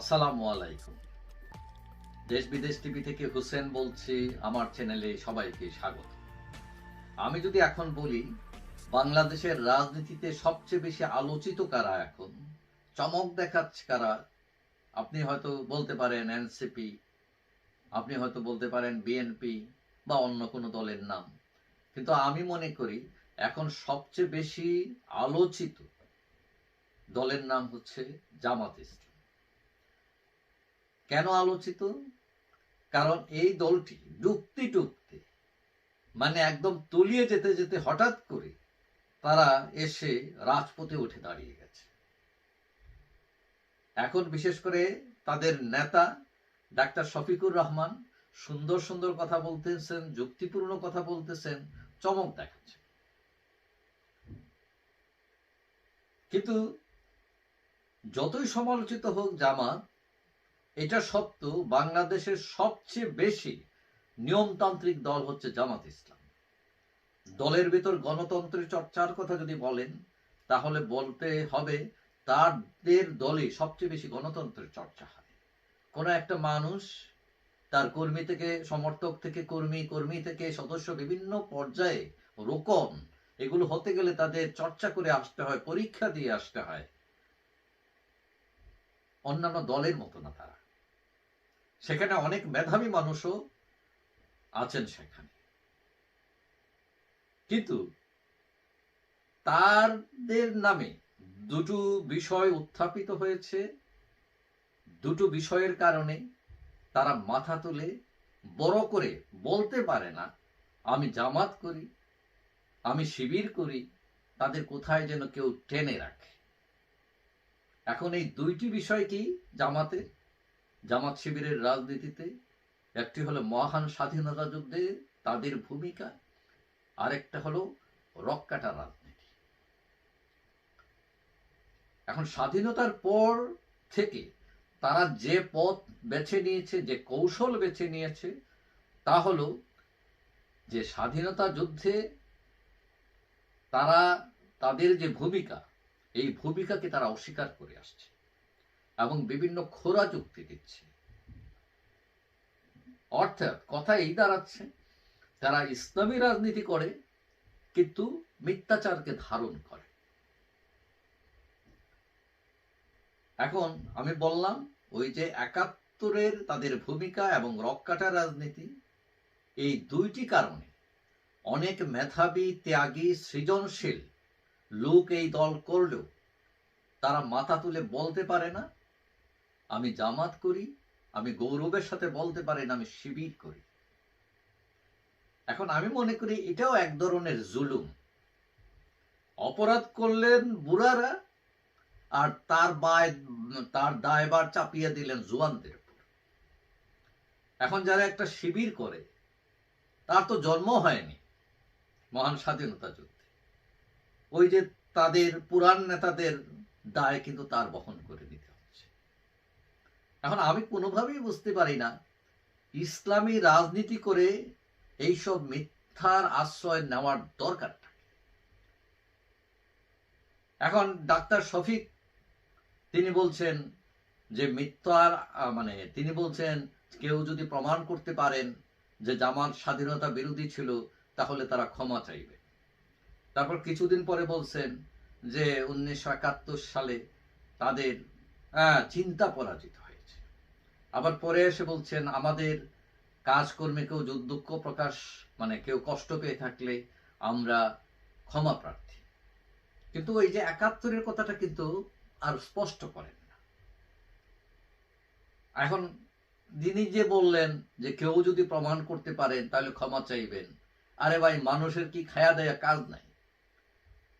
আসসালামু আলাইকুম। দেশ বিদেশ টিভি থেকে হুসেন বলছি, আমার চ্যানেলে সবাইকে স্বাগত। আমি যদি এখন বলি, বাংলাদেশের রাজনীতিতে সবচেয়ে বেশি আলোচিত কারা এখন? চমক দেখাচ্ছে কারা? আপনি হয়তো বলতে পারেন এনসিপি, আপনি হয়তো বলতে পারেন বিএনপি বা অন্য কোনো দলের নাম। কিন্তু আমি মনে করি, এখন সবচেয়ে বেশি আলোচিত দলের নাম হচ্ছে জামাত ইসলাম। কেন আলোচিত? কারণ এই দলটি ডুবতে ডুবতে মানে একদম তলিয়ে যেতে যেতে হঠাৎ করে তারা এসে রাজপথে উঠে দাঁড়িয়ে গেছে। এখন বিশেষ করে তাদের নেতা ডাক্তার শফিকুর রহমান সুন্দর সুন্দর কথা বলতেছেন, যুক্তিপূর্ণ কথা বলতেছেন, চমক দেখাচ্ছে কিন্তু যতই সমালোচিত হোক জামাত এটা সত্ত্বেও বাংলাদেশের সবচেয়ে বেশি নিয়মতান্ত্রিক দল হচ্ছে জামাত ইসলাম। দলের ভেতর গণতন্ত্রের চর্চার কথা যদি বলেন, তাহলে বলতে হবে তাদের দলে সবচেয়ে বেশি গণতন্ত্রের চর্চা হয়। কোনো একটা মানুষ তার কর্মী থেকে, সমর্থক থেকে, কর্মী কর্মী থেকে, সদস্য বিভিন্ন পর্যায়ে রোকন, এগুলো হতে গেলে তাদের চর্চা করে আসতে হয়, পরীক্ষা দিয়ে আসতে হয়। অন্যান্য দলের মতো না তারা। সেখানে অনেক মেধাবী মানুষও আছেন সেখানে। কিন্তু তাদের নামে দুটো বিষয় উত্থাপিত হয়েছে, দুটো বিষয়ের কারণে তারা মাথা তুলে বড় করে বলতে পারে না, আমি জামাত করি, আমি শিবির করি, তাদের কোথায় যেন কেউ টেনে রাখে। এখন এই দুইটি বিষয় কি জামাতে জামাত শিবিরের রাজনীতিতে একটি হলো মহান স্বাধীনতা যুদ্ধে তাদের ভূমিকা, আরেকটা হলো রক্কাটা রাজনীতি। এখন স্বাধীনতার পর থেকে তারা যে পথ বেছে নিয়েছে, যে কৌশল বেছে নিয়েছে, তা হলো যে স্বাধীনতা যুদ্ধে তারা, তাদের যে ভূমিকা, এই ভূমিকাকে তারা অস্বীকার করে আসছে। এবং বিভিন্ন খোরা যুক্তি দিচ্ছে। অর্থাৎ কথা এই দাঁড়াচ্ছে, তারা ইসলামী রাজনীতি করে, কিন্তু মিথ্যাচারকে ধারণ করে। এখন আমি বললাম, ওই যে একাত্তরের তাদের ভূমিকা এবং রক্কাটা রাজনীতি, এই দুইটি কারণে অনেক মেধাবী, ত্যাগী, সৃজনশীল লোক এই দল করলেও তারা মাথা তুলে বলতে পারে না আমি জামাত করি, আমি গৌরবের সাথে বলতে পারেন আমি শিবির করি। এখন আমি মনে করি এটাও এক ধরনের জুলুম। অপরাধ করলেন বুড়ারা আর তার তার দায়বার চাপিয়ে দিলেন জোয়ানদের এখন যারা একটা শিবির করে, তার তো জন্ম হয়নি মহান স্বাধীনতা যুদ্ধে। ওই যে তাদের পুরাণ নেতাদের দায় কিন্তু তার বহন করে এখন আমি কোনোভাবেই বুঝতে পারি না, ইসলামী রাজনীতি করে এইসব মিথ্যার আশ্রয় নেওয়ার দরকারটা কি? এখন ডাক্তার শফিক, তিনি বলছেন যে মিথ্যার মানে তিনি বলছেন কেউ যদি প্রমাণ করতে পারেন যে জামাত স্বাধীনতা বিরোধী ছিল, তাহলে তারা ক্ষমা চাইবে তারপর কিছুদিন পরে বলছেন যে উনিশশো একাত্তর সালে তাদের চিন্তা পরাজিত আবার পরে এসে বলছেন, আমাদের কাজকর্মে কেউ দুঃখ প্রকাশ মানে কেউ কষ্ট পেয়ে থাকলে আমরা ক্ষমা প্রার্থী। কিন্তু ওই যে একাত্তরের কথাটা কিন্তু আর স্পষ্ট করেন না। এখন তিনি যে বললেন যে কেউ যদি প্রমাণ করতে পারেন, তাহলে ক্ষমা চাইবেন। আরে ভাই, মানুষের কি খায়া দেয়া কাজ নাই?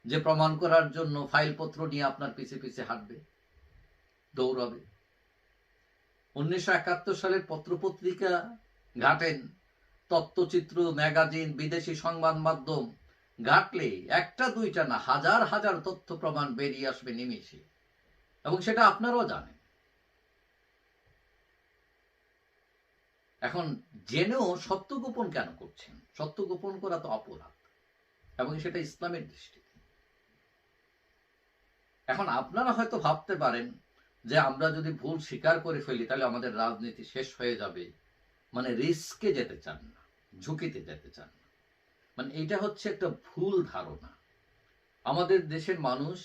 যে প্রমাণ করার জন্য ফাইলপত্র নিয়ে আপনার পিছে পিছে হাঁটবে, দৌড়াবে। উনিশশো একাত্তর সালের পত্রপত্রিকা ঘাটেন। তত্ত্বচিত্র ম্যাগাজিন, বিদেশি সংবাদ মাধ্যম ঘাটলে একটা, দুইটা না, হাজার হাজার তথ্য প্রমাণ বেরিয়ে আসবে নিমিশে এবং সেটা আপনারাও জানেন। এখন জেনেও সত্য গোপন কেন করছেন? সত্য গোপন করা তো অপরাধ। এবং সেটা ইসলামের দৃষ্টিতে। এখন আপনারা হয়তো ভাবতে পারেন যে আমরা যদি ভুল স্বীকার করে ফেলি, তাহলে আমাদের রাজনীতি শেষ হয়ে যাবে। মানে রিস্কে যেতে চান না, ঝুঁকিতে যেতে চান না। মানে এটা হচ্ছে একটা ভুল ধারণা। আমাদের দেশের মানুষ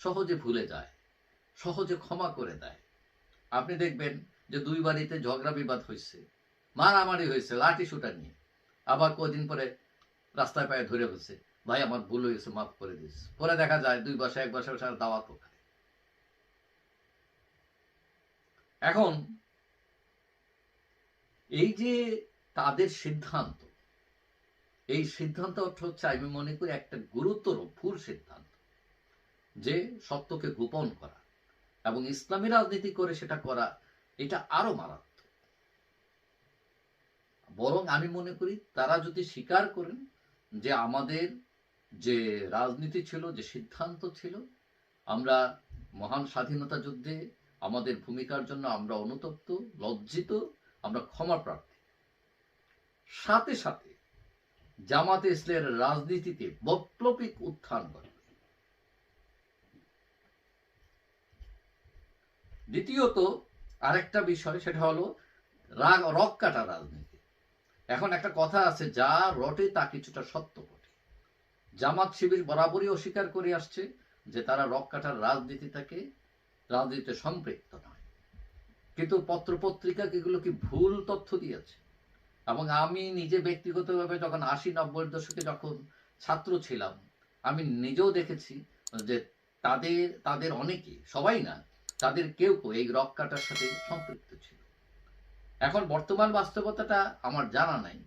সহজে ভুলে যায়, সহজে ক্ষমা করে দেয়। আপনি দেখবেন যে দুই বাড়িতে ঝগড়া বিবাদ হয়েছে মারামারি হয়েছে লাঠি সুটা নিয়ে। আবার কদিন পরে রাস্তায় পায়ে ধরে বসে ভাই, আমার ভুল হয়েছে মাফ করে দিস। পরে দেখা যায় দুই বছর এক বছর সারা দাওয়াত খায় এখন, এই যে তাদের সিদ্ধান্ত, এই সিদ্ধান্ত অর্থ হচ্ছে, আমি মনে করি, একটা গুরুতর ভুল সিদ্ধান্ত, যে সত্যকে গোপন করা এবং ইসলামী রাজনীতি করে সেটা করা, এটা আরও মারাত্মক। বরং আমি মনে করি, তারা যদি স্বীকার করেন যে আমাদের যে রাজনীতি ছিল, যে সিদ্ধান্ত ছিল, আমরা মহান স্বাধীনতা যুদ্ধে আমাদের ভূমিকার জন্য আমরা অনুতপ্ত, লজ্জিত, আমরা ক্ষমা প্রার্থী। সাথে সাথে জামাতে ইসলামের রাজনীতিতে বৈপ্লবিক উত্থান করে দ্বিতীয়ত আরেকটা বিষয়, সেটা হলো রাগ, রক কাটা রাজনীতি। এখন একটা কথা আছে, যা রটে তা কিছুটা সত্য বটে। জামাত শিবির বরাবরই অস্বীকার করে আসছে যে তারা রক কাটার রাজনীতি থেকে রাজনীতিতে সম্পৃক্ত নয়। কিন্তু পত্রপত্রিকা এগুলো কি ভুল তথ্য দিয়েছে? এবং আমি নিজে ব্যক্তিগতভাবে যখন আশি নব্বই দশকে যখন ছাত্র ছিলাম, আমি নিজেও দেখেছি যে তাদের তাদের অনেকে, সবাই না, তাদের কেউ কেউ এই রক কাটার সাথে সম্পৃক্ত ছিল। এখন বর্তমান বাস্তবতাটা আমার জানা নাই।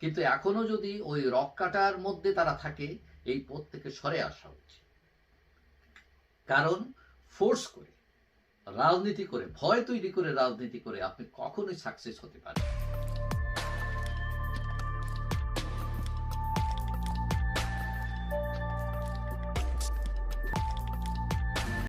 কিন্তু এখনও যদি ওই রক কাটার মধ্যে তারা থাকে, এই পথ থেকে সরে আসা উচিত। কারণ ফোর্স করে রাজনীতি করে ভয় তৈরি করে রাজনীতি করে আপনি কখনোই সাকসেস হতে পারেন